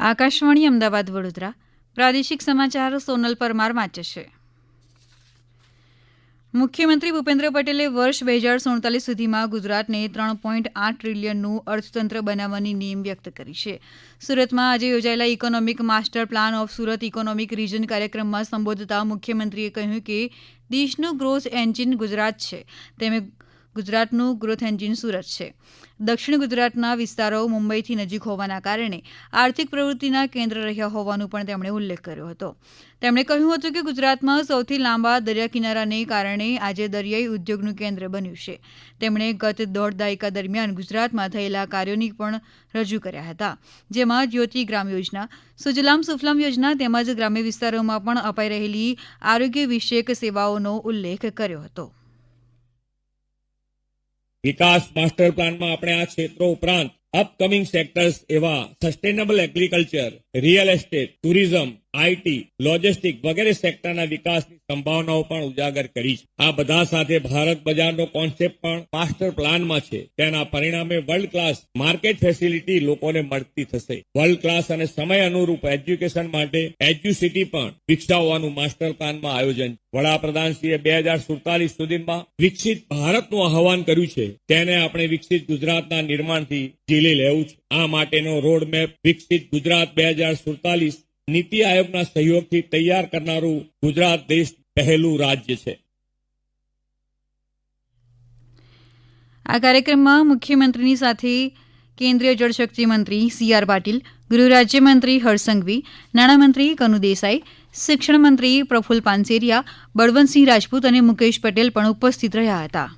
આકાશવાણી અમદાવાદ વડોદરા. પ્રાદેશિક સમાચાર સોનલ પરમાર વાંચે છે મુખ્યમંત્રી ભૂપેન્દ્ર પટેલે વર્ષ બે હજાર સુડતાલીસ સુધીમાં ગુજરાતને ત્રણ પોઈન્ટ આઠ ટ્રિલિયનનું અર્થતંત્ર બનાવવાની નેમ વ્યક્ત કરી છે. સુરતમાં આજે યોજાયેલા economic master plan of Surat economic region કાર્યક્રમમાં સંબોધતા મુખ્યમંત્રીએ કહ્યું કે દેશનું ગ્રોથ એન્જિન ગુજરાત છે. તેમ ગુજરાતનું ગ્રોથ એન્જિન સુરત છે. દક્ષિણ ગુજરાતના વિસ્તારો મુંબઈથી નજીક હોવાના કારણે આર્થિક પ્રવૃત્તિના કેન્દ્ર રહ્યા હોવાનું પણ તેમણે ઉલ્લેખ કર્યો હતો. તેમણે કહ્યું હતું કે ગુજરાતમાં સૌથી લાંબા દરિયા કિનારાને કારણે આજે દરિયાઈ ઉદ્યોગનું કેન્દ્ર બન્યું છે. તેમણે ગત દોઢ દાયકા દરમિયાન ગુજરાતમાં થયેલા કાર્યોની પણ રજૂ કર્યા હતા, જેમાં જ્યોતિ ગ્રામ યોજના, સુજલામ સુફલામ યોજના તેમજ ગ્રામ્ય વિસ્તારોમાં પણ અપાઈ રહેલી આરોગ્ય વિષયક સેવાઓનો ઉલ્લેખ કર્યો હતો. વિકાસ માસ્ટર પ્લાનમાં આપણે આ ક્ષેત્રો ઉપરાંત અપકમિંગ સેક્ટર્સ એવા sustainable agriculture real estate, tourism IT logistic વગેરે સેક્ટરના વિકાસની સંભાવનાઓ પણ ઉજાગર કરી છે. આ બધા સાથે ભારત બજારનો કોન્સેપ્ટ પણ માસ્ટર પ્લાનમાં છે. તેના પરિણામે વર્લ્ડ ક્લાસ માર્કેટ ફેસિલિટી લોકોને મળતી થશે. વર્લ્ડ ક્લાસ અને સમય અનુરૂપ એજ્યુકેશન માટે એજ્યુસિટી પણ વિકસાવવાનું માસ્ટર પ્લાનમાં આયોજન વડાપ્રધાનશ્રીએ બે હજાર સુડતાલીસ સુધીમાં વિકસિત ભારતનું આહવાન કર્યું છે. તેને આપણે વિકસિત ગુજરાતના નિર્માણથી ઝીલી લેવું છે. આ માટેનો રોડમેપ વિકસિત ગુજરાત બે હજાર સુડતાલીસ નીતિ આયોગના સહયોગથી તૈયાર કરનારું ગુજરાત દેશ પહેલું રાજ્ય છે. આ કાર્યક્રમમાં મુખ્યમંત્રીની સાથે કેન્દ્રીય જળશક્તિ મંત્રી સી આર પાટીલ, ગૃહ રાજ્યમંત્રી હર્ષસંઘવી નાણામંત્રી કનુ દેસાઈ, શિક્ષણ મંત્રી પ્રફુલ્લ પાનસેરિયા, બળવંતસિંહ રાજપૂત અને મુકેશ પટેલ પણ ઉપસ્થિત રહ્યા હતા.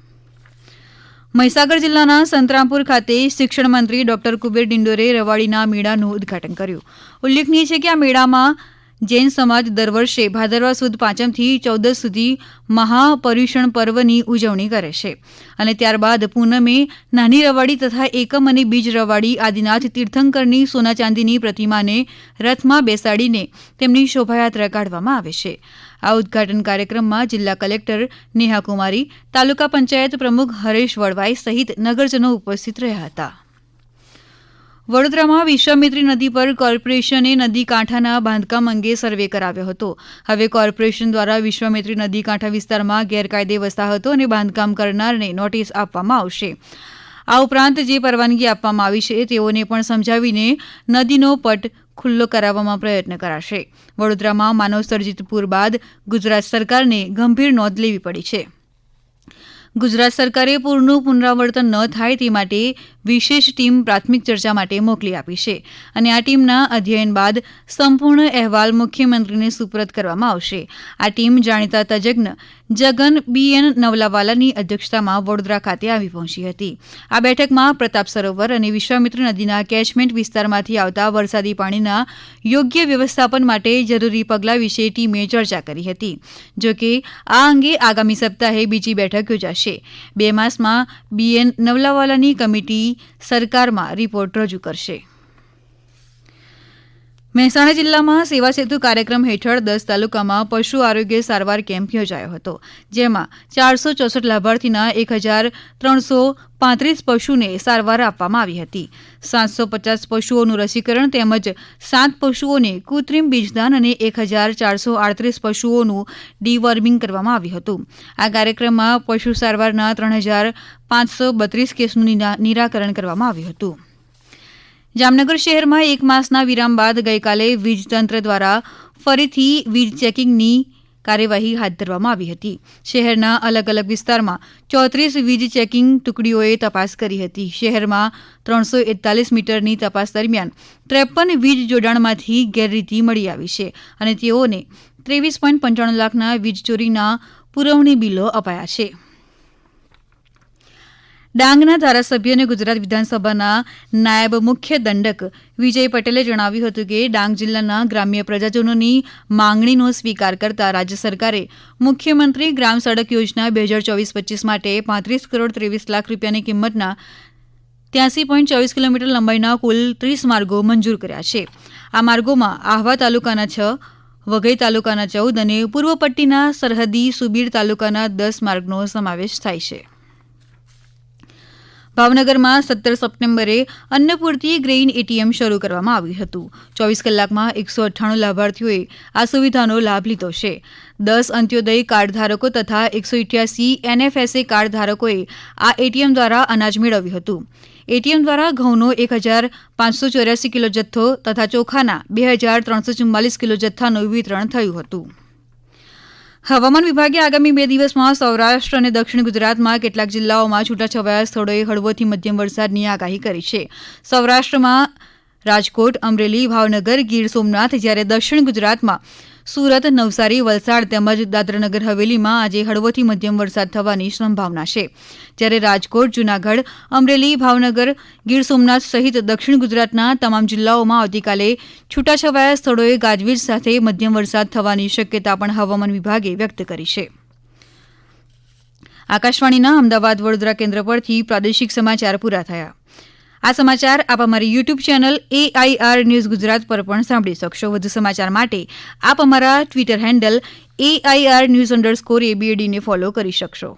મહીસાગર જિલ્લાના સંતરામપુર ખાતે શિક્ષણ મંત્રી ડોક્ટર કુબેર ડિંડોરે રવાડીના મેળાનું ઉદઘાટન કર્યું. ઉલ્લેખનીય છે કે આ મેળામાં જૈન સમાજ દર વર્ષે ભાદરવા સુદ પાંચમથી ચૌદસ સુધી મહાપર્યુષણ પર્વની ઉજવણી કરે છે. અને ત્યારબાદ પૂનમે નાની રવાડી તથા એકમ અને બીજ રવાડી આદિનાથ તીર્થંકરની સોના ચાંદીની પ્રતિમાને રથમાં બેસાડીને તેમની શોભાયાત્રા કાઢવામાં આવે છે. આ ઉદઘાટન કાર્યક્રમમાં જિલ્લા કલેક્ટર નેહા કુમારી તાલુકા પંચાયત પ્રમુખ હરેશ વળવાઈ સહિત નગરજનો ઉપસ્થિત રહ્યા હતા. વડોદરામાં વિશ્વામિત્રી નદી પર કોર્પોરેશને નદી કાંઠાના બાંધકામ અંગે સર્વે કરાવ્યો હતો. હવે કોર્પોરેશન દ્વારા વિશ્વામિત્રી નદી કાંઠા વિસ્તારમાં ગેરકાયદે વસાહતો અને બાંધકામ કરનારને નોટિસ આપવામાં આવશે. આ ઉપરાંત જે પરવાનગી આપવામાં આવી છે, તેઓને પણ સમજાવીને નદીનો પટ ખુલ્લો કરાવવામાં પ્રયત્ન કરાશે. વડોદરામાં માનવ સર્જિત પૂર બાદ ગુજરાત સરકારને ગંભીર નોંધ લેવી પડી છે. ગુજરાત સરકારે પૂરનું પુનરાવર્તન ન થાય તે માટે વિશેષ ટીમ પ્રાથમિક ચર્ચા માટે મોકલી આપી છે અને આ ટીમના અધ્યયન બાદ સંપૂર્ણ અહેવાલ મુખ્યમંત્રીને સુપરત કરવામાં આવશે. આ ટીમ જાણીતા તજજ્ઞ જગન બી એન નવલાવાલાની અધ્યક્ષતામાં વડોદરા ખાતે આવી પહોંચી હતી. આ બેઠકમાં પ્રતાપ સરોવર અને વિશ્વામિત્ર નદીના કેચમેન્ટ વિસ્તારમાંથી આવતા વરસાદી પાણીના યોગ્ય વ્યવસ્થાપન માટે જરૂરી પગલાં વિશે ટીમે ચર્ચા કરી હતી. જોકે આ અંગે આગામી સપ્તાહે બીજી બેઠક યોજાશે. બે માસમાં બી એન નવલાવાલાની કમિટી સરકારમાં રિપોર્ટ રજૂ કરશે. મહેસાણા જિલ્લામાં સેવા સેતુ કાર્યક્રમ હેઠળ દસ તાલુકામાં પશુ આરોગ્ય સારવાર કેમ્પ યોજાયો હતો, જેમાં ચારસો ચોસઠ લાભાર્થીના એક હજાર ત્રણસો પાંત્રીસ પશુને સારવાર આપવામાં આવી હતી. સાતસો પચાસ પશુઓનું રસીકરણ તેમજ સાત પશુઓને કૃત્રિમ બીજદાન અને એક હજાર ચારસો આડત્રીસ પશુઓનું ડીવર્મિંગ કરવામાં આવ્યું હતું. આ કાર્યક્રમમાં પશુ સારવારના ત્રણ હજાર પાંચસો બત્રીસ કેસનું નિરાકરણ કરવામાં આવ્યું હતું. જામનગર શહેરમાં એક માસના વિરામ બાદ ગઈકાલે વીજતંત્ર દ્વારા ફરીથી વીજ ચેકિંગની કાર્યવાહી હાથ ધરવામાં આવી હતી. શહેરના અલગ અલગ વિસ્તારમાં ચોત્રીસ વીજ ચેકિંગ ટુકડીઓએ તપાસ કરી હતી. શહેરમાં ત્રણસો એકતાલીસ મીટરની તપાસ દરમિયાન ત્રેપન વીજ જોડાણમાંથી ગેરરીતિ મળી આવી છે અને તેઓને ત્રેવીસ પોઈન્ટ પંચાણું લાખના વીજ ચોરીના પુરવણી બિલો અપાયા છે. ડાંગના ધારાસભ્ય અને ગુજરાત વિધાનસભાના નાયબ મુખ્ય દંડક વિજય પટેલે જણાવ્યું હતું કે ડાંગ જિલ્લાના ગ્રામ્ય પ્રજાજનોની માંગણીનો સ્વીકાર કરતા રાજ્ય સરકારે મુખ્યમંત્રી ગ્રામ સડક યોજના બે હજાર ચોવીસ પચીસ માટે પાંત્રીસ કરોડ ત્રેવીસ લાખ રૂપિયાની કિંમતના ત્યાંસી પોઈન્ટ ચોવીસ કિલોમીટર લંબાઈના કુલ ત્રીસ માર્ગો મંજૂર કર્યા છે. આ માર્ગોમાં આહવા તાલુકાના છ, વઘઈ તાલુકાના ચૌદ અને પૂર્વ પટ્ટીના સરહદી સુબીર તાલુકાના દસ માર્ગનો સમાવેશ થાય છે. ભાવનગરમાં સત્તર સપ્ટેમ્બરે અન્નપૂર્તિ ગ્રેઇન એટીએમ શરૂ કરવામાં આવ્યું હતું. ચોવીસ કલાકમાં એકસો અઠ્ઠાણું લાભાર્થીઓએ આ સુવિધાનો લાભ લીધો છે. દસ અંત્યોદય કાર્ડ ધારકો તથા એકસો ઇઠ્યાસી એનએફએસએ કાર્ડ ધારકોએ આ એટીએમ દ્વારા અનાજ મેળવ્યું હતું. એટીએમ દ્વારા ઘઉંનો એક હજાર પાંચસો ચોર્યાસી કિલો જથ્થો તથા ચોખાના બે હજાર ત્રણસો ચુમ્માલીસ કિલો જથ્થાનું વિતરણ થયું હતું. હવામાન વિભાગે આગામી બે દિવસમાં સૌરાષ્ટ્ર અને દક્ષિણ ગુજરાતમાં કેટલાક જિલ્લાઓમાં છૂટાછવાયા સ્થળોએ હળવોથી મધ્યમ વરસાદની આગાહી કરી છે. સૌરાષ્ટ્રમાં રાજકોટ, અમરેલી, ભાવનગર, ગીર સોમનાથ જ્યારે દક્ષિણ ગુજરાતમાં સુરત, નવસારી, વલસાડ તેમજ દાદરાનગર હવેલીમાં આજે હળવોથી મધ્યમ વરસાદ થવાની સંભાવના છે. જ્યારે રાજકોટ, જૂનાગઢ, અમરેલી, ભાવનગર, ગીર સોમનાથ સહિત દક્ષિણ ગુજરાતના તમામ જિલ્લાઓમાં આવતીકાલે છૂટાછવાયા સ્થળોએ ગાજવીજ સાથે મધ્યમ વરસાદ થવાની શક્યતા પણ હવામાન વિભાગે વ્યક્ત કરી છે. આકાશવાણીના અમદાવાદ વડોદરા કેન્દ્ર પરથી પ્રાદેશિક સમાચાર પૂરા થયા. આ સમાચાર આપ અમારી YouTube channel AIR news Gujarat પર પણ સાંભળી શકશો. વધુ સમાચાર માટે આપ અમારા Twitter handle AIR news underscore એબીએડીને follow કરી શકશો.